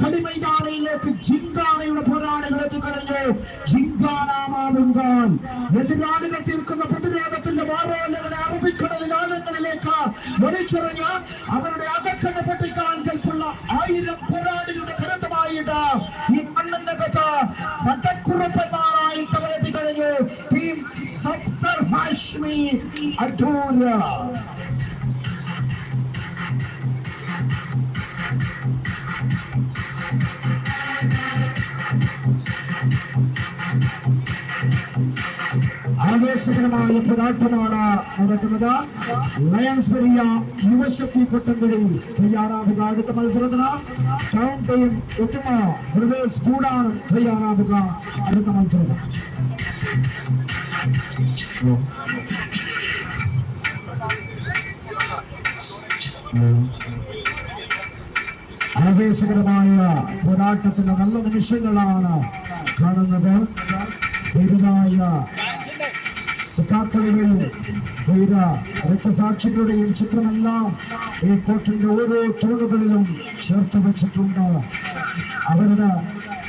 കളിമൈതാനയിലേക്ക് ജിങ്കാനയുടെ പോരാളികൾ എത്തിക്കഴിഞ്ഞു ജിങ്കാനാമാവുങ്കാൽ എതിരാളികൾ തീർക്കുന്ന പ്രതിരോധത്തിന്റെ മാറോലകളെ അറബിക്കടലിൽ ആഴങ്ങളിലേക്ക് വലിച്ചെറിഞ്ഞ് അവരുടെ അകക്കണ്ണ പൊട്ടിക്കാൻ കൽപ്പുള്ള ആയിരം പോരാളികളുടെ കരുത്തമായിട്ട് ഈ മണ്ണിനകത്ത് വട്ടക്കുറപ്പന്മാരായിട്ട് അവരെത്തി കഴിഞ്ഞു. ടീം സഫർ ഹാഷ്മി അടൂര ആവേശകരമായ പോരാട്ടമാണ് നടക്കുന്നത്. ലയൺസ് വലിയ യുവശക്തി കൊട്ടംകുടി തയ്യാറാവുക അടുത്ത മത്സരത്തിന് ടൗൺ ടീം ഉത്തമ ബ്രദേഴ്സ് കൂടാണ് തയ്യാറാവുക അടുത്ത മത്സരം. ആവേശകരമായ പോരാട്ടത്തിന്റെ നല്ല നിമിഷങ്ങളാണ് കാണുന്നത്. ധീരമായ സഖാക്കളുടെയും ധീര രക്തസാക്ഷികളുടെയും ചിത്രമെല്ലാം ഈ കോട്ടിന്റെ ഓരോ തൂണുകളിലും ചേർത്ത് വെച്ചിട്ടുണ്ട്. അവരുടെ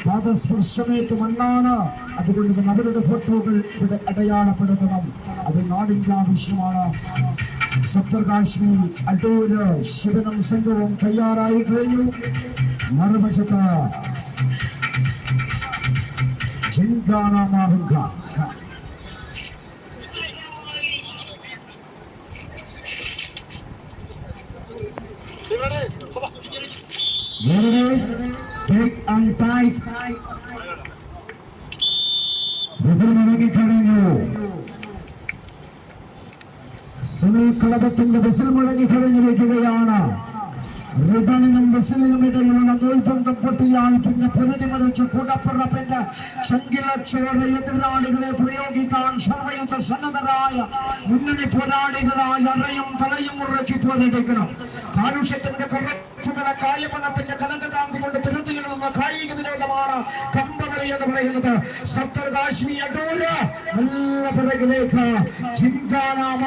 പാദസ്പർശമേറ്റ് മണ്ണാണ്. അതുകൊണ്ട് തന്നെ അവരുടെ ഫോട്ടോകൾ ഇവിടെ അടയാളപ്പെടുത്തണം. അത് നാടിന്റെ ആവശ്യമാണ്. സപ്തകാശ്മി അടൂര് ശിവനും സംഘവും തയ്യാറായി കഴിഞ്ഞു. മറുവശത്ത് ചിങ്കാനാമാവുക Ready? വിസിൽ മുഴങ്ങിക്കഴിഞ്ഞു സുനിൽ കളപത്തിന്റെ വിസിൽ മുഴങ്ങിക്കഴിഞ്ഞിരിക്കുകയാണ് റിബണിനും വിസിലിനും ഇടയിലുള്ള നൂൽബന്ധം പൊട്ടിയാൽ പിന്നെ പൊരുതി മറിച്ച് കൂടപ്പുറപ്പിന്റെ ശങ്കിലച്ചോര എതിരാളികളെ പ്രയോഗിക്കാൻ സർവയുദ്ധ സന്നദ്ധരായ മുന്നണി പോരാളികളായ അറയും തലയും മുറക്കി പോരെടുക്കണം. കാലുഷ്യത്തിന്റെ കറച്ചുകളെ പറയുന്നത് കാശ്മീർ അടൂര്. നല്ല പിറകിലേക്ക് ചിന്താനാമ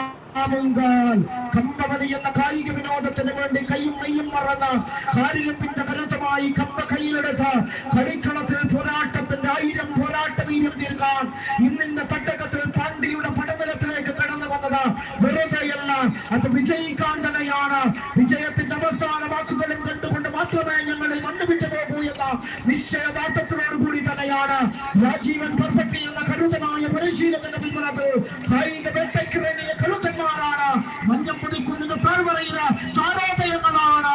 എന്ന കായിക വിനോദത്തിന് വേണ്ടി കൈയും മയ്യും മറന്ന് കാരിലപ്പിന്റെ കരുത്തമായി കമ്പ കയ്യിലെടുത്ത് കളിക്കളത്തിൽ പോരാട്ടത്തിന്റെ ആയിരം പോരാട്ട വീര്യം തീർക്കാൻ ഇന്നിന്റെ തട്ടകത്തിൽ പാണ്ഡ്യയുടെ പടനിലത്തിലേക്ക് കടന്നു വന്നത് വെറുതെയല്ല അത് വിജയിക്കാൻ തന്നെയാണ് വിജയത്തിന്റെ അവസാന വാക്കുകളും കണ്ടുകൊണ്ട് മാത്രമേ ഞങ്ങളിൽ മണ്ണുവിട്ടു പോകൂ എന്ന തന്നെയാണ് രാജീവൻ പെർഫെക്റ്റ് എന്ന കരുത്തനായ പരിശീലകന്റെ പിന്മുറത്ത് കായിക വേട്ടക്കിറങ്ങിയ കരുത്തന്മാരാണ്. മഞ്ഞപ്പതിക്കുന്നിന്റെ പേർവറയില താരോദയങ്ങളാണ്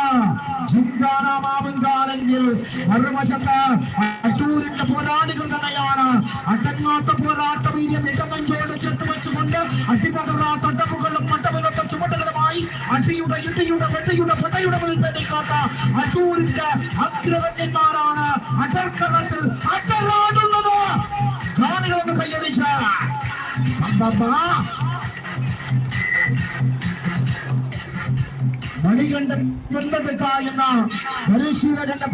ചിന്താനാമാവുങ്കാലെങ്കിൽ മറുവശത്ത് അട്ടൂരിന്റെ പോരാളികൾ തന്നെയാണ്. അടങ്ങാത്ത പോരാട്ട വീര്യം ഇടമഞ്ചോട് ചേർത്ത് വെച്ചുകൊണ്ട് അടിപതറാത്ത തട്ടപ്പുകളും മട്ടവിലൊത്ത ചുമട്ടുകളുമായി അടിയുടെ ഇടിയുടെ വെട്ടിയുടെ പൊട്ടയുടെ മുന്നിൽ പേടിക്കാത്ത അട്ടൂരിന്റെ അഗ്രഹന്യന്മാരാണ് അടർക്കണത്തിൽ മണികണ്ഠൻ എന്ന പരിശീലകന്റെ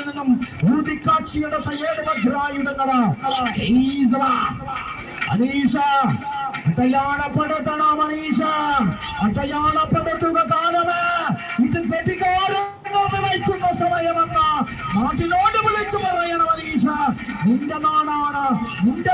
നിന്നും ഏഴ് അനീഷ. അനീഷ. ഇത് സമയമെന്ന. നാട്ടിലോട് വിളിച്ചു പറയണം അനീഷ. നിന്റെ നാടാണ് നിന്റെ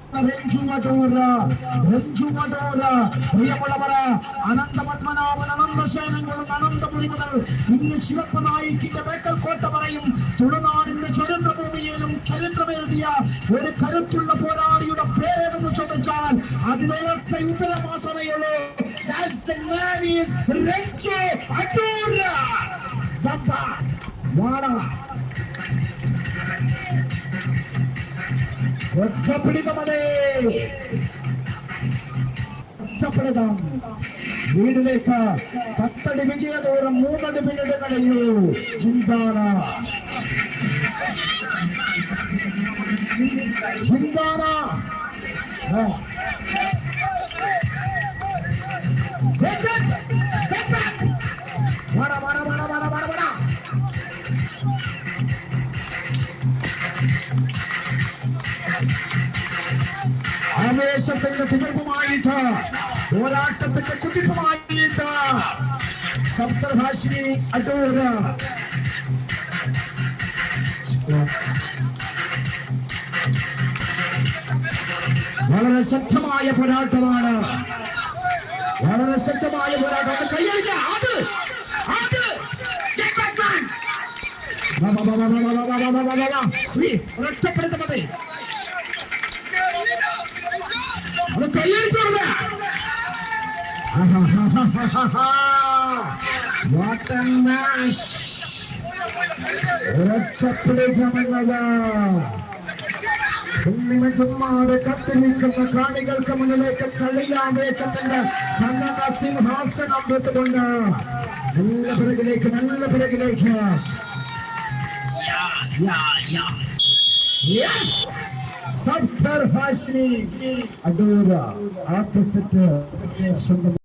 രഞ്ജു അടൂർ രഞ്ജു അടൂർ പ്രിയമുള്ളവര് അനന്തപത്മനാഭൻ അനന്തശേനങ്ങളും അനന്തപുരി മുതൽ ഇന്ന് ശിവപ്പ നായിക്കിന്റെ ബേക്കൽ കോട്ട പറയും തുളുനാടിന്റെ ചരിത്രഭൂമിയിലും ചരിത്രമെഴുതിയ ഒരു കരുത്തുള്ള പോരാളിയുടെ പേരേതെന്ന് ചോദിച്ചാൽ അതിനൊരൊറ്റ ഉത്തരം മാത്രമേ ഉള്ളൂ. That's the man ఉచ్చపిడితమనే ఉచ్చపిడితం వీడు లేక పత్తడి విజయ దూరం మూదడి మిన్నడగలయ్యు చిందాన చిందాన మన మన మన പോരാട്ടത്തിന്റെ കുതിർപ്പുമായിട്ട് പോരാട്ടത്തിന്റെ കുതിർപ്പുമായിട്ട് സപ്തഭാഷിണി അടൂര് വളരെ ശക്തമായ പോരാട്ടമാണ് വളരെ ശക്തമായ പോരാട്ടമാണ് കൈയടിച്ച അത് അത് ശ്രീ രക്ഷപ്പെടുത്ത മതി vatandaş ഒരച്ചപ്പിലെ സമയത ചുമ്മാതെ കത്തി നിൽക്കുന്ന കാണികൾക്ക് മുന്നിലേക്ക് കളിയാവേശത്തിന്റെ കന്നത സിംഹാസനം വെച്ചുകൊണ്ട് നല്ല പിറകിലേക്ക് നല്ല പിറകിലേക്ക് സഫ്തർ ഹാഷിനി അടൂര ആപ്പസിറ്റ് സ്വന്തം